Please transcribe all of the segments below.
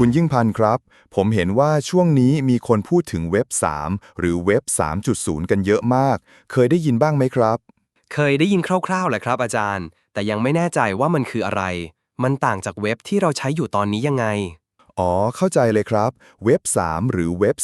คุณยิ่งพันธ์ครับ ผมเห็นว่าช่วงนี้มีคนพูดถึงเว็บ 3 หรือเว็บ 3.0 กันเยอะมาก เคยได้ยินบ้างไหมครับ เคยได้ยินคร่าวๆแหละครับอาจารย์ แต่ยังไม่แน่ใจว่ามันคืออะไร มันต่างจากเว็บที่เราใช้อยู่ตอนนี้ยังไง อ๋อ เข้าใจเลยครับ เว็บ 3 หรือเว็บ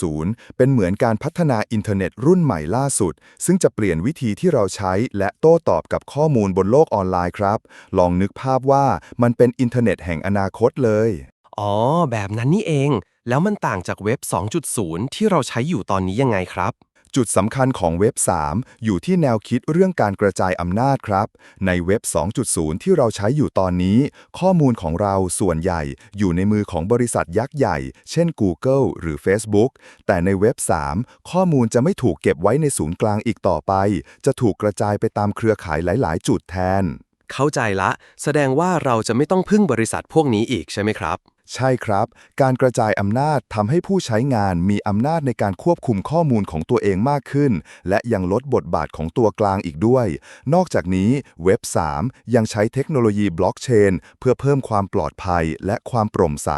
3.0 เป็นเหมือนการพัฒนาอินเทอร์เน็ตรุ่นใหม่ล่าสุด ซึ่งจะเปลี่ยนวิธีที่เราใช้ และโต้ตอบกับข้อมูลบนโลกออนไลน์ครับ ลองนึกภาพว่ามันเป็นอินเทอร์เน็ตแห่งอนาคตเลย อ๋อ แบบนั้นนี่เอง แล้วมันต่างจากเว็บ 2.0 ที่เราใช้อยู่ตอนนี้ยังไงครับ จุดสำคัญของเว็บ 3 อยู่ที่แนวคิดเรื่องการกระจายอำนาจครับ ในเว็บ 2.0 ที่เราใช้อยู่ตอนนี้ ข้อมูลของเราส่วนใหญ่อยู่ในมือของบริษัทยักษ์ใหญ่ เช่น Google หรือ Facebook แต่ในเว็บ 3 ข้อมูลจะไม่ถูกเก็บไว้ในศูนย์กลางอีกต่อไป จะถูกกระจายไปตามเครือข่ายหลาย ๆ จุดแทน เข้าใจละ แสดงว่าเราจะไม่ต้องพึ่งบริษัทพวกนี้อีกใช่ไหมครับ ใช่ครับ การกระจายอำนาจทำให้ผู้ใช้งานมีอำนาจในการควบคุมข้อมูลของตัวเองมากขึ้น และยังลดบทบาทของตัวกลางอีกด้วย นอกจากนี้เว็บ 3 ยังใช้เทคโนโลยีบล็อกเชนเพื่อเพิ่มความปลอดภัยและความโปร่งใส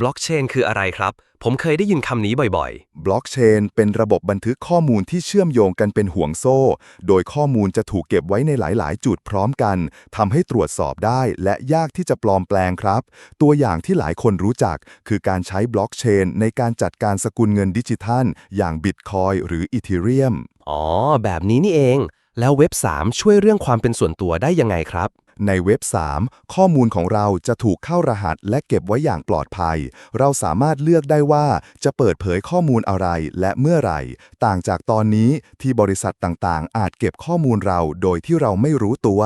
บล็อกเชนคืออะไรครับ ผมเคยได้ยินคำนี้บ่อยบล็อกเชนเป็นระบบบันทึกข้อมูลที่เชื่อมโยงกันเป็นห่วงโซ่ โดยข้อมูลจะถูกเก็บไว้ในหลาย ๆ จุดพร้อมกันทำให้ตรวจสอบได้และยากที่จะปลอมแปลงครับ ตัวอย่างที่หลายคนรู้จักคือการใช้บล็อกเชนในการจัดการสกุลเงินดิจิทัล อย่างบิตคอยหรืออีเทเรียม ๆ อ๋อ แบบนี้นี่เอง แล้วเว็บ 3 ช่วยเรื่องความเป็นส่วนตัวได้ยังไงครับ ในเว็บ 3 ข้อมูลของเราจะถูกเข้ารหัสและเก็บไว้อย่างปลอดภัย เราสามารถเลือกได้ว่าจะเปิดเผยข้อมูลอะไรและเมื่อไหร่ ต่างจากตอนนี้ที่บริษัทต่างๆ อาจเก็บข้อมูลเราโดยที่เราไม่รู้ตัว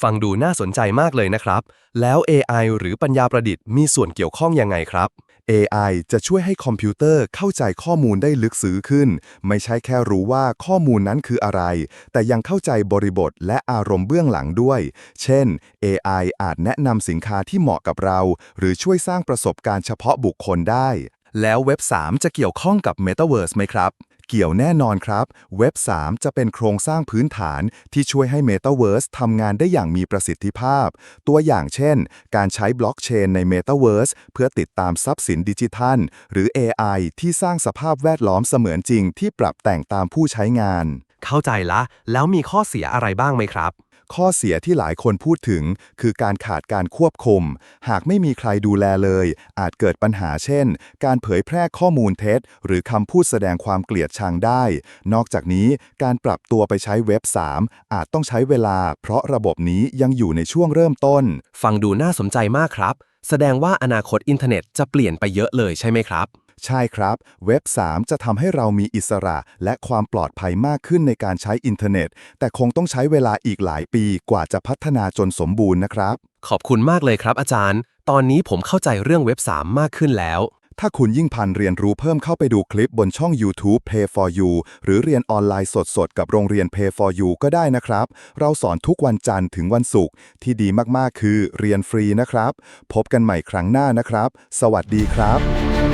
ฟังดูน่าสนใจมากเลยนะครับ แล้ว AI หรือปัญญาประดิษฐ์มีส่วนเกี่ยวข้องยังไงครับ AI จะช่วยให้คอมพิวเตอร์เข้าใจข้อมูลได้ลึกซึ้งขึ้น ไม่ใช่แค่รู้ว่าข้อมูลนั้นคืออะไร แต่ยังเข้าใจบริบทและอารมณ์เบื้องหลังด้วย เช่น AI อาจแนะนำสินค้าที่เหมาะกับเรา หรือช่วยสร้างประสบการณ์เฉพาะบุคคลได้ แล้วเว็บ 3 จะเกี่ยวข้องกับ Metaverse ไหมครับ เกี่ยวแน่นอนครับ เว็บ 3 จะเป็นโครงสร้างพื้นฐานที่ช่วยให้ Metaverse ทำงานได้อย่างมีประสิทธิภาพ ตัวอย่างเช่น การใช้บล็อกเชนใน Metaverse เพื่อติดตามทรัพย์สินดิจิทัล หรือ AI ที่สร้างสภาพแวดล้อมเสมือนจริงที่ปรับแต่งตามผู้ใช้งาน เข้าใจละ แล้วมีข้อเสียอะไรบ้างไหมครับ ข้อเสียที่หลายคนพูดถึง คือการขาดการควบคุม หากไม่มีใครดูแลเลย อาจเกิดปัญหาเช่น การเผยแพร่ข้อมูลเท็จ หรือคำพูดแสดงความเกลียดชังได้ นอกจากนี้การปรับตัวไปใช้เว็บ 3 อาจต้องใช้เวลา เพราะระบบนี้ยังอยู่ในช่วงเริ่มต้น ฟังดูน่าสนใจมากครับ แสดงว่าอนาคตอินเทอร์เน็ตจะเปลี่ยนไปเยอะเลยใช่ไหมครับ ใช่ครับ เว็บ 3 จะทำให้เรามีอิสระและความปลอดภัยมากขึ้นในการใช้อินเทอร์เน็ต แต่คงต้องใช้เวลาอีกหลายปีกว่าจะพัฒนาจนสมบูรณ์นะครับ ขอบคุณมากเลยครับอาจารย์ ตอนนี้ผมเข้าใจเรื่องเว็บ 3 มากขึ้นแล้ว ถ้าคุณยิ่งพันเรียนรู้เพิ่มเข้าไปดูคลิปบนช่อง YouTube Pay for You หรือเรียนออนไลน์สดๆ กับโรงเรียน Pay for You ก็ได้นะครับ เราสอนทุกวันจันทร์ถึงวันศุกร์ที่ดีมากๆ คือเรียนฟรีนะครับ พบกันใหม่ครั้งหน้านะครับ สวัสดีครับ